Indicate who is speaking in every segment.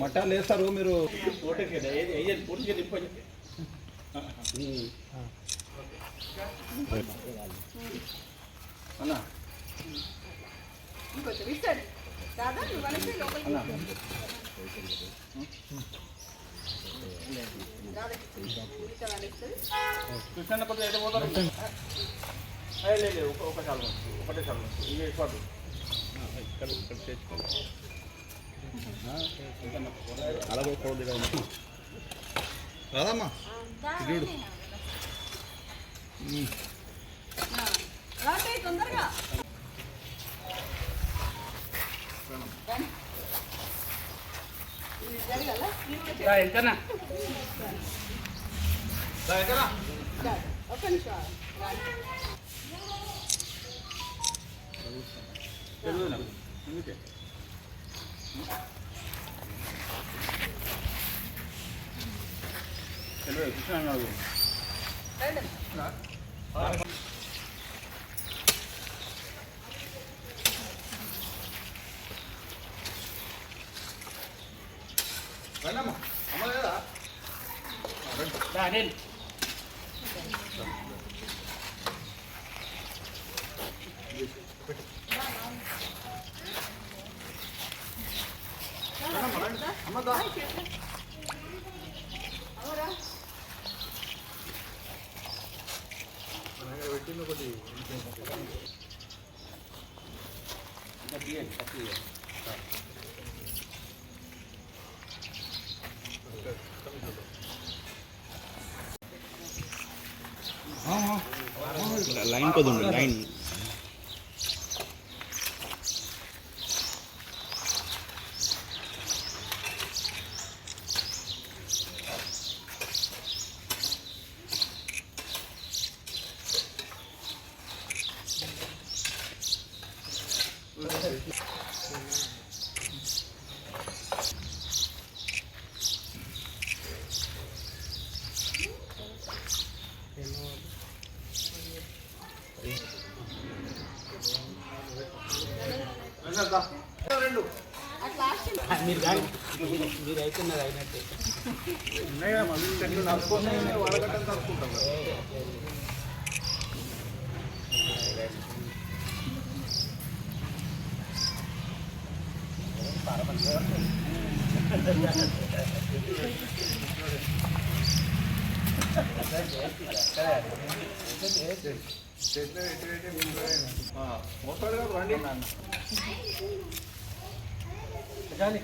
Speaker 1: మట్టాలు వేస్తారు మీరు? వేయండి పూర్తిగా తిప్పండి అన్నా.
Speaker 2: ఇంకొంచెం ఇటు సైడ్. దాదా, నువ్వు లోపలికి
Speaker 1: అన్నా అయితే పోతారు లేదు ఒక ఒక చాలు ఒకటే చాలు ఇవి వేసుకోవద్దు అలాగే రాదమ్మా చూడు
Speaker 2: తొందరగా. ఒక్క నిమిషం
Speaker 1: అందుకే కృష్ణ রাখেন Thank
Speaker 2: you.
Speaker 3: हाँ, हाँ। लाइन
Speaker 1: को
Speaker 2: दूँगा लाइन।
Speaker 3: మీరు కానీ మీరు అవుతున్నది అయినట్టే
Speaker 1: ఉన్నాయి కదా మళ్ళీ చెట్లు నడుచుకొని వడగట్టని నడుచుకుంటాం కదా మోస్తాడు కదా రండి
Speaker 3: చూడండి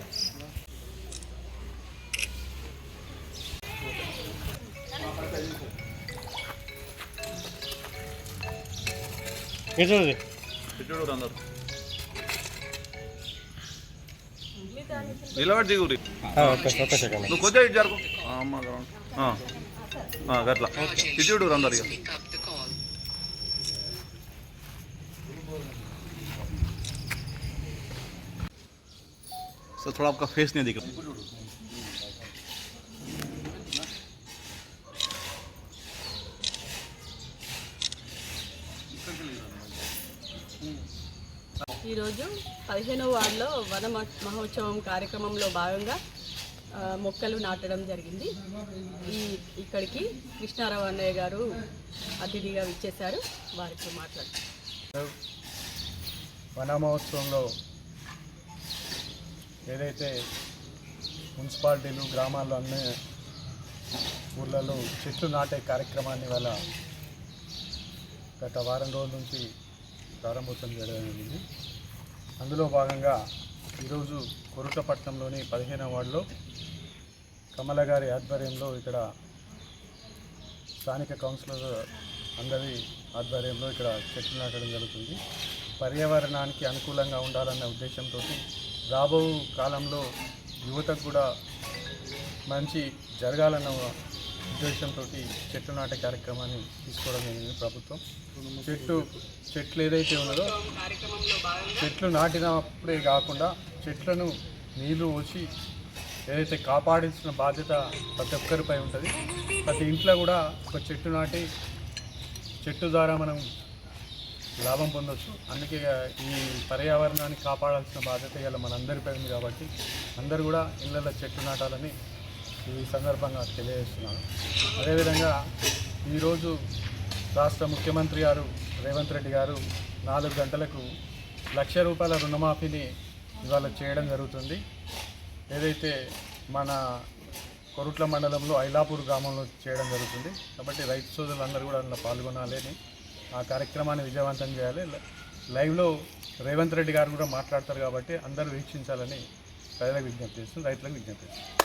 Speaker 1: చూడు అందరు నిలబడి దిగురి నువ్వు కొద్దిగా ఇటు జరుగు. ఆ, అమ్మ గౌరవం. ఆ. ఆ, గట్లా. ఇటు చూడు అందరు ఇక सर थोड़ा आपका फेस नहीं दिख रहा
Speaker 2: ఈరోజు పదిహేనవ వార్డులో వన మ- మహోత్సవం కార్యక్రమంలో భాగంగా ఆ, మొక్కలు నాటడం జరిగింది ఈ ఇక్కడికి కృష్ణారావు అన్నయ్య గారు అతిథిగా విచ్చేశారు వారితో మాట్లాడుతారు
Speaker 4: వన మహోత్సవంలో ఏదైతే మున్సిపాలిటీలు గ్రామాల్లో అన్ని ఊర్లలో చెట్లు నాటే కార్యక్రమాన్ని వాళ్ళ గత వారం రోజుల నుంచి ప్రారంభోత్సవం చేయడం జరిగింది. అందులో భాగంగా ఈరోజు కొరుటపట్నంలోని పదిహేనవ వార్డులో కమల గారి ఆధ్వర్యంలో ఇక్కడ స్థానిక కౌన్సిలర్ అందరి ఆధ్వర్యంలో ఇక్కడ చెట్లు నాటడం జరుగుతుంది. పర్యావరణానికి అనుకూలంగా ఉండాలన్న ఉద్దేశంతో రాబో కాలంలో యువతకు కూడా మంచి జరగాలన్న ఉద్దేశంతో చెట్లు నాటే కార్యక్రమాన్ని తీసుకోవడం జరిగింది ప్రభుత్వం. చెట్టు చెట్లు ఏదైతే ఉన్నదో చెట్లు నాటినప్పుడే కాకుండా చెట్లను నీళ్ళు పోసి ఏదైతే కాపాడాల్సిన బాధ్యత ప్రతి ఒక్కరిపై ఉంటుంది. ప్రతి ఇంట్లో కూడా ఒక చెట్టు నాటి చెట్టు ద్వారా మనం లాభం పొందొచ్చు. అందుకే ఈ పర్యావరణాన్ని కాపాడాల్సిన బాధ్యత ఇవాళ మనందరిపై ఉంది కాబట్టి అందరూ కూడా ఇళ్ళల్లో చెట్లు నాటాలని ఈ సందర్భంగా తెలియజేస్తున్నాను. అదేవిధంగా ఈరోజు రాష్ట్ర ముఖ్యమంత్రి గారు రేవంత్ రెడ్డి గారు నాలుగు గంటలకు లక్ష రూపాయల రుణమాఫీని ఇవాళ చేయడం జరుగుతుంది. ఏదైతే మన కొరుట్ల మండలంలో ఐలాపూర్ గ్రామంలో చేయడం జరుగుతుంది. కాబట్టి రైతు సోదరులందరూ కూడా అందులో పాల్గొనాలి ఆ కార్యక్రమాన్ని విజయవంతం చేయాలి. లైవ్లో రేవంత్ రెడ్డి గారు కూడా మాట్లాడతారు కాబట్టి అందరూ వీక్షించాలని ప్రజలకు విజ్ఞప్తి చేస్తుంది రైతులకు విజ్ఞప్తి చేస్తుంది